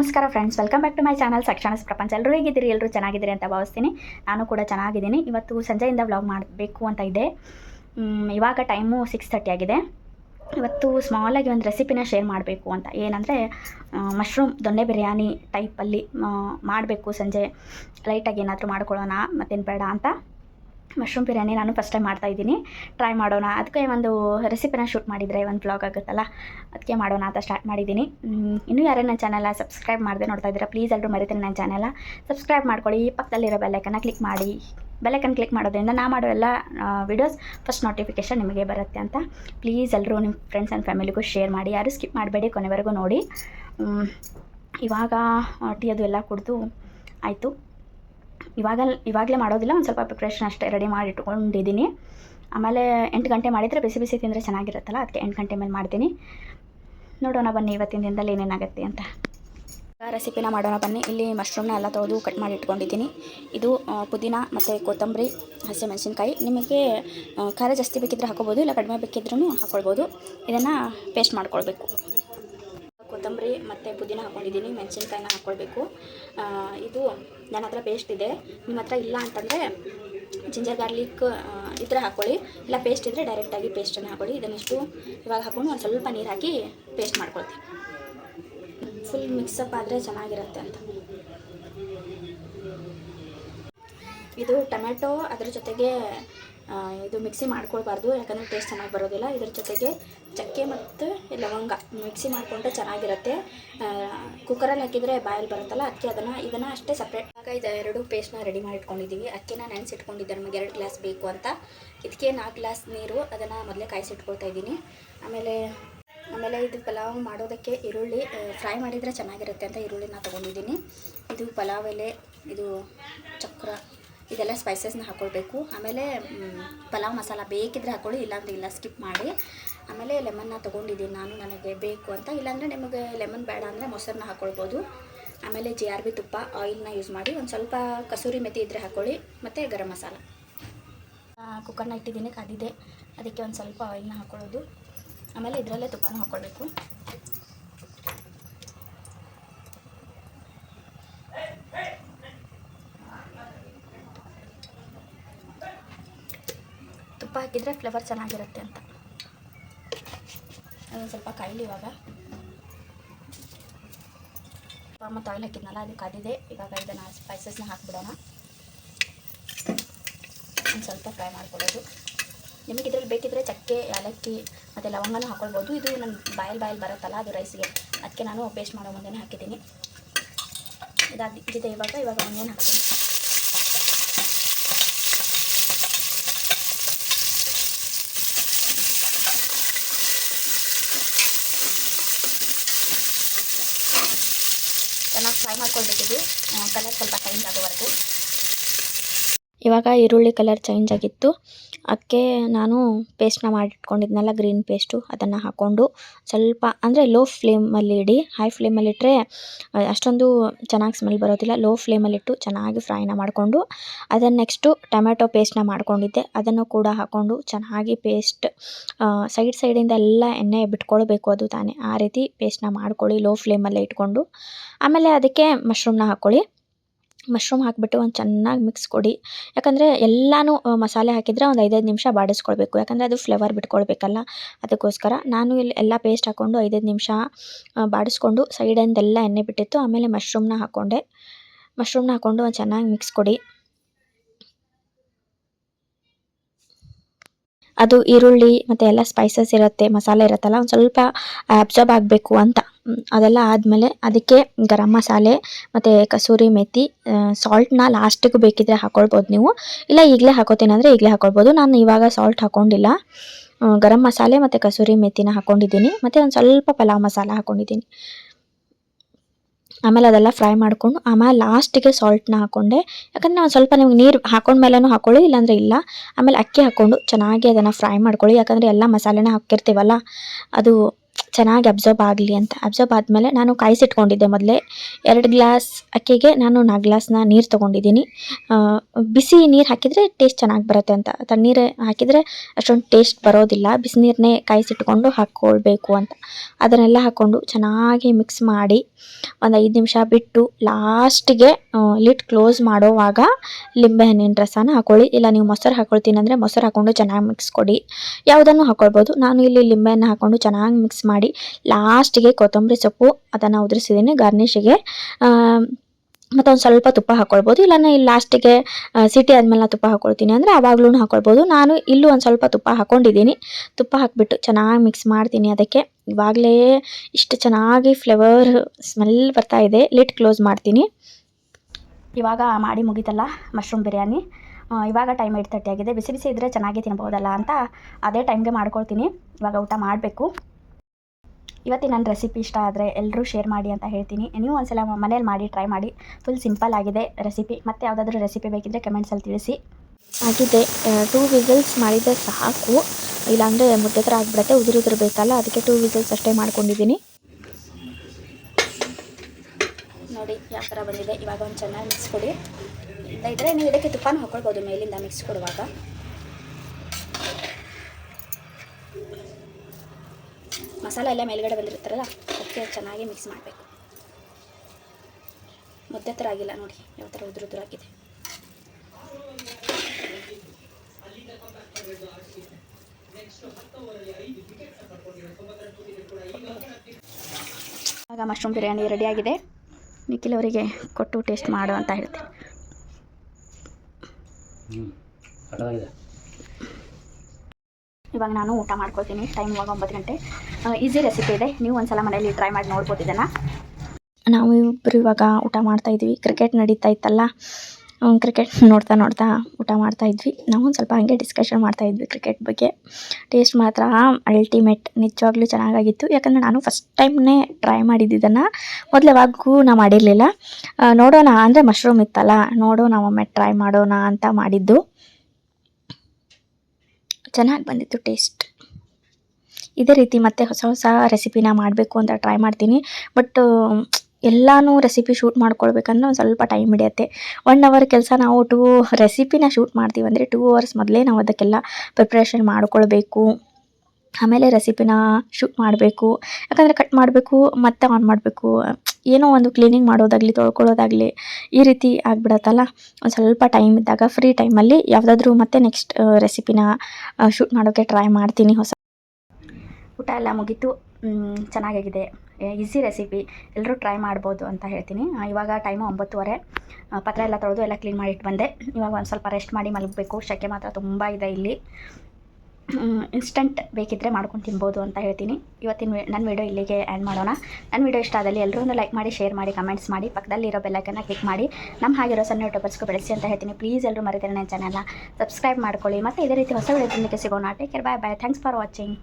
ನಮಸ್ಕಾರ friends welcome back to my channel ಸಕ್ಷಣಸ್ ಪ್ರಪಂಚ ಎಲ್ಲರೂ ಹೇಗಿದ್ದೀರಿ? ಎಲ್ಲರೂ ಚೆನ್ನಾಗಿದ್ದೀರಿ ಅಂತ ಭಾವಿಸ್ತೀನಿ. ನಾನು ಕೂಡ ಚೆನ್ನಾಗಿದ್ದೀನಿ. ಇವತ್ತು ಸಂಜೆಯಿಂದ ವ್ಲಾಗ್ ಮಾಡಬೇಕು ಅಂತ ಇದೆ. ಇವಾಗ ಟೈಮು ಸಿಕ್ಸ್ ತರ್ಟಿ ಆಗಿದೆ. ಇವತ್ತು ಸ್ಮಾಲಾಗಿ ಒಂದು ರೆಸಿಪಿನ ಶೇರ್ ಮಾಡಬೇಕು ಅಂತ. ಏನಂದರೆ ಮಶ್ರೂಮ್ ದೊಣ್ಣೆ ಬಿರಿಯಾನಿ ಟೈಪಲ್ಲಿ ಮಾಡಬೇಕು ಸಂಜೆ. ಲೈಟಾಗಿ ಏನಾದರೂ ಮಾಡ್ಕೊಳ್ಳೋಣ, ಮತ್ತೇನು ಬೇಡ ಅಂತ. ಮಶ್ರೂಮ್ ಬಿರಿಯಾನಿ ನಾನು ಫಸ್ಟ್ ಟೈಮ್ ಮಾಡ್ತಾ ಇದ್ದೀನಿ. ಟ್ರೈ ಮಾಡೋಣ. ಅದಕ್ಕೆ ಒಂದು ರೆಸಿಪಿನ ಶೂಟ್ ಮಾಡಿದರೆ ಒಂದು ಬ್ಲಾಗ್ ಆಗುತ್ತಲ್ಲ? ಅದಕ್ಕೆ ಮಾಡೋಣ ಅಂತ ಸ್ಟಾರ್ಟ್ ಮಾಡಿದ್ದೀನಿ. ಇನ್ನೂ ಯಾರೇ ನನ್ನ ಚಾನಲ ಸಬ್ಸ್ಕ್ರೈಬ್ ಮಾಡದೆ ನೋಡ್ತಾ ಇದ್ದೀರಾ ಪ್ಲೀಸ್ ಎಲ್ಲರೂ ಮರಿತೀನಿ ನನ್ನ ಚಾನಲ ಸಬ್ಸ್ಕ್ರೈಬ್ ಮಾಡ್ಕೊಳ್ಳಿ. ಪಕ್ಕದಲ್ಲಿರೋ ಬೆಲ್ಲೈಕನ್ನ ಕ್ಲಿಕ್ ಮಾಡಿ. ಬೆಲ್ಲೈಕನ್ ಕ್ಲಿಕ್ ಮಾಡೋದ್ರಿಂದ ನಾ ಮಾಡೋ ಎಲ್ಲ ವಿಡಿಯೋಸ್ ಫಸ್ಟ್ ನೋಟಿಫಿಕೇಷನ್ ನಿಮಗೆ ಬರುತ್ತೆ ಅಂತ. ಪ್ಲೀಸ್ ಎಲ್ಲರೂ ನಿಮ್ಮ ಫ್ರೆಂಡ್ಸ್ ಆ್ಯಂಡ್ ಫ್ಯಾಮಿಲಿಗೂ ಶೇರ್ ಮಾಡಿ. ಯಾರು ಸ್ಕಿಪ್ ಮಾಡಬೇಡಿ ಕೊನೆವರೆಗೂ ನೋಡಿ. ಇವಾಗ ಟೀ ಅದು ಎಲ್ಲ ಕುಡಿದು ಆಯಿತು. ಇವಾಗ ಇವಾಗಲೇ ಮಾಡೋದಿಲ್ಲ, ಒಂದು ಸ್ವಲ್ಪ ಪ್ರಿಪ್ರೇಷನ್ ಅಷ್ಟೇ ರೆಡಿ ಮಾಡಿ ಇಟ್ಕೊಂಡಿದ್ದೀನಿ ಆಮೇಲೆ ಎಂಟು ಗಂಟೆ ಮಾಡಿದರೆ ಬಿಸಿ ಬಿಸಿ ತಿಂದರೆ ಚೆನ್ನಾಗಿರುತ್ತಲ್ಲ ಅದಕ್ಕೆ ಎಂಟು ಗಂಟೆ ಮೇಲೆ ಮಾಡ್ತೀನಿ. ನೋಡೋಣ ಬನ್ನಿ ಇವತ್ತಿನ ದಿನದಲ್ಲಿ ಏನೇನಾಗುತ್ತೆ ಅಂತ. ರೆಸಿಪಿನ ಮಾಡೋಣ ಬನ್ನಿ. ಇಲ್ಲಿ ಮಶ್ರೂಮ್ನ ಎಲ್ಲ ತೊಳೆದು ಕಟ್ ಮಾಡಿ ಇಟ್ಕೊಂಡಿದ್ದೀನಿ ಇದು ಪುದೀನ ಮತ್ತು ಕೊತ್ತಂಬರಿ ಹಸಿಮೆಣಸಿನ್ಕಾಯಿ ನಿಮಗೆ ಖಾರ ಜಾಸ್ತಿ ಬೇಕಿದ್ರೆ ಹಾಕೋಬೋದು, ಇಲ್ಲ ಕಡಿಮೆ ಬೇಕಿದ್ರೂ ಹಾಕ್ಕೊಳ್ಬೋದು ಇದನ್ನು ಪೇಸ್ಟ್ ಮಾಡ್ಕೊಳ್ಬೇಕು. ಕೊತ್ತಂಬರಿ ಮತ್ತು ಪುದೀನ ಹಾಕ್ಕೊಂಡಿದ್ದೀನಿ ಮೆಣಸಿನ್ಕಾಯಿನ ಹಾಕ್ಕೊಳ್ಬೇಕು ಇದು ನನ್ನ ಹತ್ರ ಪೇಸ್ಟ್ ಇದೆ. ನಿಮ್ಮ ಹತ್ರ ಇಲ್ಲ ಅಂತಂದರೆ ಜಿಂಜರ್ ಗಾರ್ಲಿಕ್ ಇದ್ರೆ ಹಾಕ್ಕೊಳ್ಳಿ ಇಲ್ಲ ಪೇಸ್ಟ್ ಇದ್ದರೆ ಡೈರೆಕ್ಟಾಗಿ ಪೇಸ್ಟನ್ನು ಹಾಕ್ಕೊಳ್ಳಿ ಇದನ್ನಿಷ್ಟು ಇವಾಗ ಹಾಕ್ಕೊಂಡು ಒಂದು ಸ್ವಲ್ಪ ನೀರು ಹಾಕಿ ಪೇಸ್ಟ್ ಮಾಡ್ಕೊಳ್ತೀನಿ. ಫುಲ್ ಮಿಕ್ಸಪ್ ಆದರೆ ಚೆನ್ನಾಗಿರುತ್ತೆ ಅಂತ. ಇದು ಟೊಮೆಟೊ ಅದ್ರ ಜೊತೆಗೆ ಇದು ಮಿಕ್ಸಿ ಮಾಡ್ಕೊಳ್ಬಾರ್ದು, ಯಾಕಂದರೆ ಟೇಸ್ಟ್ ಚೆನ್ನಾಗಿ ಬರೋದಿಲ್ಲ. ಇದ್ರ ಜೊತೆಗೆ ಚಕ್ಕೆ ಮತ್ತು ಲವಂಗ ಮಿಕ್ಸಿ ಮಾಡಿಕೊಂಡ್ರೆ ಚೆನ್ನಾಗಿರುತ್ತೆ. ಕುಕ್ಕರಲ್ಲಿ ಹಾಕಿದರೆ ಬಾಯಲ್ಲಿ ಬರುತ್ತಲ್ಲ, ಅಕ್ಕಿ ಅದನ್ನು, ಇದನ್ನು ಅಷ್ಟೇ ಸಪ್ರೇಟ್ ಆಗ ಇದು ಎರಡು ಪೇಸ್ಟ್ನ ರೆಡಿ ಮಾಡಿ ಇಟ್ಕೊಂಡಿದ್ದೀವಿ ಅಕ್ಕಿನ ನೆನೆಸಿಟ್ಕೊಂಡಿದ್ದೆ, ನಮಗೆ ಎರಡು ಗ್ಲಾಸ್ ಬೇಕು ಅಂತ. ಇದಕ್ಕೆ ನಾಲ್ಕು ಗ್ಲಾಸ್ ನೀರು, ಅದನ್ನು ಮೊದಲೇ ಕಾಯಿಸಿಟ್ಕೊಳ್ತಾ ಇದ್ದೀನಿ. ಆಮೇಲೆ ಆಮೇಲೆ ಇದು ಪಲಾವ್ ಮಾಡೋದಕ್ಕೆ ಈರುಳ್ಳಿ ಫ್ರೈ ಮಾಡಿದರೆ ಚೆನ್ನಾಗಿರುತ್ತೆ ಅಂತ ಈರುಳ್ಳಿನ ತೊಗೊಂಡಿದ್ದೀನಿ. ಇದು ಪಲಾವ್ ಎಲೆ, ಇದು ಚಕ್ರ. ಇದೆಲ್ಲ ಸ್ಪೈಸಸ್ನ ಹಾಕ್ಕೊಳ್ಬೇಕು ಆಮೇಲೆ ಪಲಾವ್ ಮಸಾಲ ಬೇಕಿದ್ರೆ ಹಾಕ್ಕೊಳ್ಳಿ ಇಲ್ಲಾಂದರೆ ಇಲ್ಲ ಸ್ಕಿಪ್ ಮಾಡಿ. ಆಮೇಲೆ ಲೆಮನ್ನ ತೊಗೊಂಡಿದ್ದೀನಿ ನಾನು, ನನಗೆ ಬೇಕು ಅಂತ. ಇಲ್ಲಾಂದರೆ ನಿಮಗೆ ಲೆಮನ್ ಬೇಡ ಅಂದರೆ ಮೊಸರನ್ನ ಹಾಕ್ಕೊಳ್ಬೋದು ಆಮೇಲೆ ಜಿ ಆರ್ ಬಿ ತುಪ್ಪ ಆಯಿಲ್ನ ಯೂಸ್ ಮಾಡಿ, ಒಂದು ಸ್ವಲ್ಪ ಕಸೂರಿ ಮೆಥಿ ಇದ್ದರೆ ಹಾಕ್ಕೊಳ್ಳಿ ಮತ್ತು ಗರಂ ಮಸಾಲ. ಕುಕ್ಕರ್ನ ಇಟ್ಟಿದ್ದೀನಿ, ಕಾದಿದೆ. ಅದಕ್ಕೆ ಒಂದು ಸ್ವಲ್ಪ ಆಯಿಲ್ನ ಹಾಕ್ಕೊಳ್ಳೋದು ಆಮೇಲೆ ಇದರಲ್ಲೇ ತುಪ್ಪನೂ ಹಾಕ್ಕೊಳ್ಬೇಕು ತುಪ್ಪ ಹಾಕಿದರೆ ಫ್ಲೇವರ್ ಚೆನ್ನಾಗಿರುತ್ತೆ ಅಂತ. ಅದೊಂದು ಸ್ವಲ್ಪ ಕಾಯಿಲಿ ಇವಾಗ. ಮತ್ತು ಆಯಿಲ್ ಹಾಕಿದ್ನಲ್ಲ, ಅದು ಕಾದಿದೆ. ಇವಾಗ ಇದನ್ನು ಸ್ಪೈಸಸ್ನ ಹಾಕ್ಬಿಡೋಣ. ಒಂದು ಸ್ವಲ್ಪ ಫ್ರೈ ಮಾಡ್ಕೊಳ್ಳೋದು. ನಿಮಗೆ ಇದ್ರಲ್ಲಿ ಬೇಕಿದ್ರೆ ಚಕ್ಕೆ, ಏಲಕ್ಕಿ ಮತ್ತು ಲವಂಗನೂ ಹಾಕ್ಕೊಳ್ಬೋದು ಇದು ನನ್ನ ಬಾಯಲ್ ಬಾಯಲ್ಲಿ ಬರುತ್ತಲ್ಲ, ಅದು ರೈಸ್ಗೆ ಅದಕ್ಕೆ ನಾನು ಪೇಸ್ಟ್ ಮಾಡೋ ಮುಂದೆನೇ ಹಾಕಿದ್ದೀನಿ. ಇದಾದ ಇದಿದೆ ಇವಾಗ ಇವಾಗ ಒಂದೇನು ಹಾಕ್ತೀನಿ ಚೆನ್ನಾಗಿ ಫ್ರೈ ಇದು ಕಲರ್ ಸ್ವಲ್ಪ ಚೇಂಜ್ ಆಗೋವರೆಗೂ ಇವಾಗ ಈರುಳ್ಳಿ ಕಲರ್ ಚೇಂಜ್ ಆಗಿತ್ತು. ಅದಕ್ಕೆ ನಾನು ಪೇಸ್ಟ್ನ ಮಾಡಿಟ್ಕೊಂಡಿದ್ನಲ್ಲ ಗ್ರೀನ್ ಪೇಸ್ಟು ಅದನ್ನು ಹಾಕ್ಕೊಂಡು ಸ್ವಲ್ಪ ಅಂದರೆ ಲೋ ಫ್ಲೇಮಲ್ಲಿ ಇಡಿ. ಹೈ ಫ್ಲೇಮಲ್ಲಿ ಇಟ್ಟರೆ ಅಷ್ಟೊಂದು ಚೆನ್ನಾಗಿ ಸ್ಮೆಲ್ ಬರೋದಿಲ್ಲ. ಲೋ ಫ್ಲೇಮಲ್ಲಿಟ್ಟು ಚೆನ್ನಾಗಿ ಫ್ರೈನ ಮಾಡಿಕೊಂಡು ಅದನ್ನು ನೆಕ್ಸ್ಟು ಟೊಮೆಟೊ ಪೇಸ್ಟ್ನ ಮಾಡ್ಕೊಂಡಿದ್ದೆ. ಅದನ್ನು ಕೂಡ ಹಾಕ್ಕೊಂಡು ಚೆನ್ನಾಗಿ ಪೇಸ್ಟ್ ಸೈಡ್ ಸೈಡಿಂದ ಎಲ್ಲ ಎಣ್ಣೆ ಬಿಟ್ಕೊಳ್ಬೇಕು ಅದು ತಾನೇ. ಆ ರೀತಿ ಪೇಸ್ಟ್ನ ಮಾಡ್ಕೊಳ್ಳಿ ಲೋ ಫ್ಲೇಮಲ್ಲೇ ಇಟ್ಕೊಂಡು. ಆಮೇಲೆ ಅದಕ್ಕೆ ಮಶ್ರೂಮ್ನ ಹಾಕ್ಕೊಳ್ಳಿ ಮಶ್ರೂಮ್ ಹಾಕಿಬಿಟ್ಟು ಒಂದು ಚೆನ್ನಾಗಿ ಮಿಕ್ಸ್ ಕೊಡಿ. ಯಾಕಂದರೆ ಎಲ್ಲನೂ ಮಸಾಲೆ ಹಾಕಿದರೆ ಒಂದು ಐದೈದು ನಿಮಿಷ ಬಾಡಿಸ್ಕೊಳ್ಬೇಕು. ಯಾಕಂದರೆ ಅದು ಫ್ಲೇವರ್ ಬಿಟ್ಕೊಳ್ಬೇಕಲ್ಲ, ಅದಕ್ಕೋಸ್ಕರ. ನಾನು ಇಲ್ಲಿ ಎಲ್ಲ ಪೇಸ್ಟ್ ಹಾಕ್ಕೊಂಡು ಐದೈದು ನಿಮಿಷ ಬಾಡಿಸ್ಕೊಂಡು ಸೈಡಿಂದೆಲ್ಲ ಎಣ್ಣೆ ಬಿಟ್ಟಿತ್ತು. ಆಮೇಲೆ ಮಶ್ರೂಮ್ನ ಹಾಕ್ಕೊಂಡೆ ಮಶ್ರೂಮ್ನ ಹಾಕ್ಕೊಂಡು ಒಂದು ಚೆನ್ನಾಗಿ ಮಿಕ್ಸ್ ಕೊಡಿ. ಅದು ಈರುಳ್ಳಿ ಮತ್ತು ಎಲ್ಲ ಸ್ಪೈಸಸ್ ಇರುತ್ತೆ, ಮಸಾಲೆ ಇರುತ್ತಲ್ಲ, ಒಂದು ಸ್ವಲ್ಪ ಅಬ್ಸರ್ಬ್ ಆಗಬೇಕು ಅಂತ. ಅದೆಲ್ಲ ಆದಮೇಲೆ ಅದಕ್ಕೆ ಗರಂ ಮಸಾಲೆ ಮತ್ತು ಕಸೂರಿ ಮೆಥಿ ಸಾಲ್ಟ್ನ ಲಾಸ್ಟಿಗೂ ಬೇಕಿದ್ರೆ ಹಾಕ್ಕೊಳ್ಬೋದು ನೀವು. ಇಲ್ಲ, ಈಗಲೇ ಹಾಕೋತೀನಿ ಅಂದರೆ ಈಗಲೇ ಹಾಕ್ಕೊಳ್ಬೋದು ನಾನು ಇವಾಗ ಸಾಲ್ಟ್ ಹಾಕ್ಕೊಂಡಿಲ್ಲ ಗರಂ ಮಸಾಲೆ ಮತ್ತು ಕಸೂರಿ ಮೆತ್ತಿನ ಹಾಕ್ಕೊಂಡಿದ್ದೀನಿ ಮತ್ತು ಒಂದು ಸ್ವಲ್ಪ ಪಲಾವ್ ಮಸಾಲ ಹಾಕ್ಕೊಂಡಿದ್ದೀನಿ ಆಮೇಲೆ ಅದೆಲ್ಲ ಫ್ರೈ ಮಾಡಿಕೊಂಡು, ಆಮೇಲೆ ಲಾಸ್ಟಿಗೆ ಸಾಲ್ಟ್ನ ಹಾಕ್ಕೊಂಡೆ ಯಾಕಂದರೆ ಒಂದು ಸ್ವಲ್ಪ ನಿಮ್ಗೆ ನೀರು ಹಾಕೊಂಡ್ಮೇಲೂ ಹಾಕ್ಕೊಳ್ಳಿ ಇಲ್ಲಾಂದರೆ ಇಲ್ಲ. ಆಮೇಲೆ ಅಕ್ಕಿ ಹಾಕ್ಕೊಂಡು ಚೆನ್ನಾಗಿ ಅದನ್ನು ಫ್ರೈ ಮಾಡ್ಕೊಳ್ಳಿ. ಯಾಕಂದರೆ ಎಲ್ಲ ಮಸಾಲೆನ ಹಾಕಿರ್ತೀವಲ್ಲ ಅದು ಚೆನ್ನಾಗಿ ಅಬ್ಸರ್ಬ್ ಆಗಲಿ ಅಂತ. ಅಬ್ಸರ್ಬ್ ಆದಮೇಲೆ ನಾನು ಕಾಯಿಸಿಟ್ಕೊಂಡಿದ್ದೆ ಮೊದಲೇ. ಎರಡು ಗ್ಲಾಸ್ ಅಕ್ಕಿಗೆ ನಾನು ನಾಲ್ಕು ಗ್ಲಾಸ್ನ ನೀರು ತೊಗೊಂಡಿದ್ದೀನಿ. ಬಿಸಿ ನೀರು ಹಾಕಿದರೆ ಟೇಸ್ಟ್ ಚೆನ್ನಾಗಿ ಬರುತ್ತೆ ಅಂತ. ತಣ್ಣೀರು ಹಾಕಿದರೆ ಅಷ್ಟೊಂದು ಟೇಸ್ಟ್ ಬರೋದಿಲ್ಲ. ಬಿಸಿನೀರನ್ನೇ ಕಾಯಿಸಿಟ್ಕೊಂಡು ಹಾಕ್ಕೊಳ್ಬೇಕು ಅಂತ. ಅದನ್ನೆಲ್ಲ ಹಾಕ್ಕೊಂಡು ಚೆನ್ನಾಗಿ ಮಿಕ್ಸ್ ಮಾಡಿ ಒಂದು ಐದು ನಿಮಿಷ ಬಿಟ್ಟು ಲಾಸ್ಟಿಗೆ ಲಿಟ್ ಕ್ಲೋಸ್ ಮಾಡೋವಾಗ ಲಿಂಬೆಹಣ್ಣಿನ ರಸನ ಹಾಕೊಳ್ಳಿ. ಇಲ್ಲ ನೀವು ಮೊಸರು ಹಾಕೊಳ್ತೀನಿ ಅಂದರೆ ಮೊಸರು ಹಾಕ್ಕೊಂಡು ಚೆನ್ನಾಗಿ ಮಿಕ್ಸ್ ಕೊಡಿ. ಯಾವುದನ್ನು ಹಾಕ್ಕೊಳ್ಬೋದು ನಾನು ಇಲ್ಲಿ ಲಿಂಬೆಯನ್ನು ಹಾಕ್ಕೊಂಡು ಚೆನ್ನಾಗಿ ಮಿಕ್ಸ್ ಮಾಡಿ ಲಾಸ್ಟಿಗೆ ಕೊತ್ತಂಬರಿ ಸೊಪ್ಪು ಅದನ್ನು ಉದುರಿಸಿದ್ದೀನಿ ಗಾರ್ನಿಷಿಗೆ ಮತ್ತು ಒಂದು ಸ್ವಲ್ಪ ತುಪ್ಪ ಹಾಕ್ಕೊಳ್ಬೋದು ಇಲ್ಲ ಇಲ್ಲಿ ಲಾಸ್ಟಿಗೆ ಸಿಟಿ ಆದಮೇಲೆ ತುಪ್ಪ ಹಾಕ್ಕೊಳ್ತೀನಿ ಅಂದರೆ ಆವಾಗಲೂ ಹಾಕ್ಕೊಳ್ಬೋದು ನಾನು ಇಲ್ಲೂ ಒಂದು ಸ್ವಲ್ಪ ತುಪ್ಪ ಹಾಕ್ಕೊಂಡಿದ್ದೀನಿ ತುಪ್ಪ ಹಾಕಿಬಿಟ್ಟು ಚೆನ್ನಾಗಿ ಮಿಕ್ಸ್ ಮಾಡ್ತೀನಿ ಅದಕ್ಕೆ. ಇವಾಗಲೇ ಇಷ್ಟು ಚೆನ್ನಾಗಿ ಫ್ಲೇವರ್ ಸ್ಮೆಲ್ ಬರ್ತಾ ಇದೆ. ಲಿಟ್ ಕ್ಲೋಸ್ ಮಾಡ್ತೀನಿ. ಇವಾಗ ಮಾಡಿ ಮುಗೀತಲ್ಲ ಮಶ್ರೂಮ್ ಬಿರಿಯಾನಿ. ಇವಾಗ ಟೈಮ್ ಏಟ್ ತರ್ಟಿ ಆಗಿದೆ. ಬಿಸಿ ಬಿಸಿ ಇದ್ದರೆ ಚೆನ್ನಾಗಿ ತಿನ್ಬೋದಲ್ಲ ಅಂತ ಅದೇ ಟೈಮ್ಗೆ ಮಾಡ್ಕೊಳ್ತೀನಿ. ಇವಾಗ ಊಟ ಮಾಡಬೇಕು. ಇವತ್ತಿನ ನನ್ನ ರೆಸಿಪಿ ಇಷ್ಟ ಆದರೆ ಎಲ್ಲರೂ ಶೇರ್ ಮಾಡಿ ಅಂತ ಹೇಳ್ತೀನಿ. ನೀವು ಒಂದ್ಸಲ ಮನೇಲಿ ಮಾಡಿ ಟ್ರೈ ಮಾಡಿ. ಫುಲ್ ಸಿಂಪಲ್ ಆಗಿದೆ ರೆಸಿಪಿ ಮತ್ತು ಯಾವುದಾದ್ರೂ ರೆಸಿಪಿ ಬೇಕಿದ್ದರೆ ಕಮೆಂಟ್ಸಲ್ಲಿ ತಿಳಿಸಿ. ಆಗಿದೆ. ಟೂ ವಿಸಲ್ಸ್ ಮಾಡಿದರೆ ಸಾಕು. ಇಲ್ಲಾಂದರೆ ಮುದ್ದೆ ಥರ ಆಗಿಬಿಡುತ್ತೆ. ಉದುರು ಉದುರು ಬೇಕಲ್ಲ ಅದಕ್ಕೆ ಟೂ ವಿಸಲ್ಸ್ ಅಷ್ಟೇ ಮಾಡ್ಕೊಂಡಿದ್ದೀನಿ. ನೋಡಿ ಯಾವ ಥರ ಬಂದಿದೆ. ಇವಾಗ ಒಂದು ಚೆನ್ನಾಗಿ ಮಿಕ್ಸ್ ಕೊಡಿ. ಇಲ್ಲ ಇದ್ದರೆ ನೀವು ಇದಕ್ಕೆ ತುಪ್ಪನೂ ಹಾಕ್ಕೊಳ್ಬೋದು ಮೇಲಿಂದ ಮಿಕ್ಸ್ ಕೊಡುವಾಗ. ಮಸಾಲ ಎಲ್ಲ ಮೇಲ್ಗಡೆ ಬಂದಿರ್ತಾರಲ್ಲ ಅದಕ್ಕೆ ಚೆನ್ನಾಗಿ ಮಿಕ್ಸ್ ಮಾಡಬೇಕು. ಮುದ್ದೆ ಥರ ಆಗಿಲ್ಲ ನೋಡಿ, ಯಾವ ಥರ ಉದುರು ಉದುರಾಗಿದೆ ಆಗ ಮಶ್ರೂಮ್ ಬಿರಿಯಾನಿ ರೆಡಿಯಾಗಿದೆ ನಿಖಿಲ್ ಅವರಿಗೆ ಕೊಟ್ಟು ಟೇಸ್ಟ್ ಮಾಡು ಅಂತ ಹೇಳ್ತೀನಿ. ಇವಾಗ ನಾನು ಊಟ ಮಾಡ್ಕೊಳ್ತೀನಿ. ಟೈಮ್ ಇವಾಗ ಒಂಬತ್ತು ಗಂಟೆ. ಈಸಿ ರೆಸಿಪಿ ಇದೆ. ನೀವು ಒಂದ್ಸಲ ಮನೇಲಿ ಟ್ರೈ ಮಾಡಿ ನೋಡ್ಬೋದು ನಾವು ಇಬ್ಬರು ಇವಾಗ ಊಟ ಮಾಡ್ತಾ ಇದ್ವಿ. ಕ್ರಿಕೆಟ್ ನಡೀತಾ ಇತ್ತಲ್ಲ ಕ್ರಿಕೆಟ್ ನೋಡ್ತಾ ನೋಡ್ತಾ ಊಟ ಮಾಡ್ತಾ ಇದ್ವಿ. ನಾವು ಒಂದು ಸ್ವಲ್ಪ ಹಾಗೆ ಡಿಸ್ಕಷನ್ ಮಾಡ್ತಾ ಇದ್ವಿ ಕ್ರಿಕೆಟ್ ಬಗ್ಗೆ. ಟೇಸ್ಟ್ ಮಾತ್ರ ಅಲ್ಟಿಮೇಟ್ ನಿಜವಾಗ್ಲೂ ಚೆನ್ನಾಗಾಗಿತ್ತು. ಯಾಕಂದರೆ ನಾನು ಫಸ್ಟ್ ಟೈಮ್ನೇ ಟ್ರೈ ಮಾಡಿದ್ದಿದ್ದನ್ನು ಮೊದಲು ಯಾವಾಗೂ ನಾ ಮಾಡಿರಲಿಲ್ಲ. ನೋಡೋಣ. ಅಂದರೆ ಮಶ್ರೂಮ್ ಇತ್ತಲ್ಲ, ನೋಡೋಣ ಒಮ್ಮೆ ಟ್ರೈ ಮಾಡೋಣ ಅಂತ ಮಾಡಿದ್ದು. ಚೆನ್ನಾಗಿ ಬಂದಿತ್ತು ಟೇಸ್ಟ್. ಇದೇ ರೀತಿ ಮತ್ತೆ ಹೊಸ ಹೊಸ ರೆಸಿಪಿನ ಮಾಡಬೇಕು ಅಂತ ಟ್ರೈ ಮಾಡ್ತೀನಿ. ಬಟ್, ಎಲ್ಲನೂ ರೆಸಿಪಿ ಶೂಟ್ ಮಾಡ್ಕೊಳ್ಬೇಕಂದ್ರೆ ಒಂದು ಸ್ವಲ್ಪ ಟೈಮ್ ಹಿಡಿಯುತ್ತೆ. ಒನ್ ಅವರ್ ಕೆಲಸ ನಾವು ಟೂ, ರೆಸಿಪಿನ ಶೂಟ್ ಮಾಡ್ತೀವಿ ಅಂದರೆ ಟೂ ಅವರ್ಸ್ ಮೊದಲೇ ನಾವು ಅದಕ್ಕೆಲ್ಲ ಪ್ರಿಪ್ರೇಷನ್ ಮಾಡ್ಕೊಳ್ಬೇಕು. ಆಮೇಲೆ ರೆಸಿಪಿನ ಶೂಟ್ ಮಾಡಬೇಕು. ಯಾಕಂದರೆ ಕಟ್ ಮಾಡಬೇಕು, ಮತ್ತೆ ಆನ್ ಮಾಡಬೇಕು. ಏನೋ ಒಂದು ಕ್ಲೀನಿಂಗ್ ಮಾಡೋದಾಗಲಿ, ತೊಳ್ಕೊಳ್ಳೋದಾಗಲಿ ಈ ರೀತಿ ಆಗಿಬಿಡತ್ತಲ್ಲ. ಒಂದು ಸ್ವಲ್ಪ ಟೈಮ್ ಇದ್ದಾಗ ಫ್ರೀ ಟೈಮಲ್ಲಿ ಯಾವುದಾದ್ರೂ ಮತ್ತೆ ನೆಕ್ಸ್ಟ್ ರೆಸಿಪಿನ ಶೂಟ್ ಮಾಡೋಕ್ಕೆ ಟ್ರೈ ಮಾಡ್ತೀನಿ ಹೊಸ. ಊಟ ಎಲ್ಲ ಮುಗೀತು. ಚೆನ್ನಾಗಾಗಿದೆ. ಈಸಿ ರೆಸಿಪಿ ಎಲ್ಲರೂ ಟ್ರೈ ಮಾಡ್ಬೋದು ಅಂತ ಹೇಳ್ತೀನಿ. ಇವಾಗ ಟೈಮು ಒಂಬತ್ತುವರೆ. ಪಾತ್ರೆ ಎಲ್ಲ ತೊಳೆದು ಎಲ್ಲ ಕ್ಲೀನ್ ಮಾಡಿಟ್ಟು ಬಂದೆ ಇವಾಗ ಒಂದು ಸ್ವಲ್ಪ ರೆಸ್ಟ್ ಮಾಡಿ ಮಲಗಬೇಕು. ಶೆಕೆ ಮಾತ್ರ ತುಂಬ ಇದೆ ಇಲ್ಲಿ. ಇನ್ಸ್ಟಂಟ್ ಬೇಕಿದ್ದರೆ ಮಾಡ್ಕೊಂಡು ತಿನ್ಬೋದು ಅಂತ ಹೇಳ್ತೀನಿ. ಇವತ್ತಿನ ನನ್ನ ವಿಡಿಯೋ ಇಲ್ಲಿಗೆ ಆ್ಯಡ್ ಮಾಡೋಣ. ನನ್ನ ವಿಡಿಯೋ ಇಷ್ಟ ಆದಲ್ಲಿ ಎಲ್ಲರೂ ಲೈಕ್ ಮಾಡಿ ಶೇರ್ ಮಾಡಿ ಕಮೆಂಟ್ಸ್ ಮಾಡಿ ಪಕ್ಕದಲ್ಲಿರೋ ಬೆಲ್ಲೈಕನ್ನ ಕ್ಲಿಕ್ ಮಾಡಿ ನಮ್ಮ ಹಾಗಿರೋ ಸಣ್ಣ ಯೂಟ್ಯೂಬರ್ಸ್ಗೂ ಬೆಳೆಸಿ ಅಂತ ಹೇಳ್ತೀನಿ. ಪ್ಲೀಸ್ ಎಲ್ಲರೂ ಮರಿತಾರೆ ನನ್ನ ಚಾನಲ್ನ ಸಬ್ಸ್ಕ್ರೈಬ್ ಮಾಡ್ಕೊಳ್ಳಿ. ಮತ್ತು ಇದೇ ರೀತಿ ಹೊಸ ವಿಡಿಯೋದೊಂದಿಗೆ ಸಿಗೋಣ. Take care bye bye thanks for watching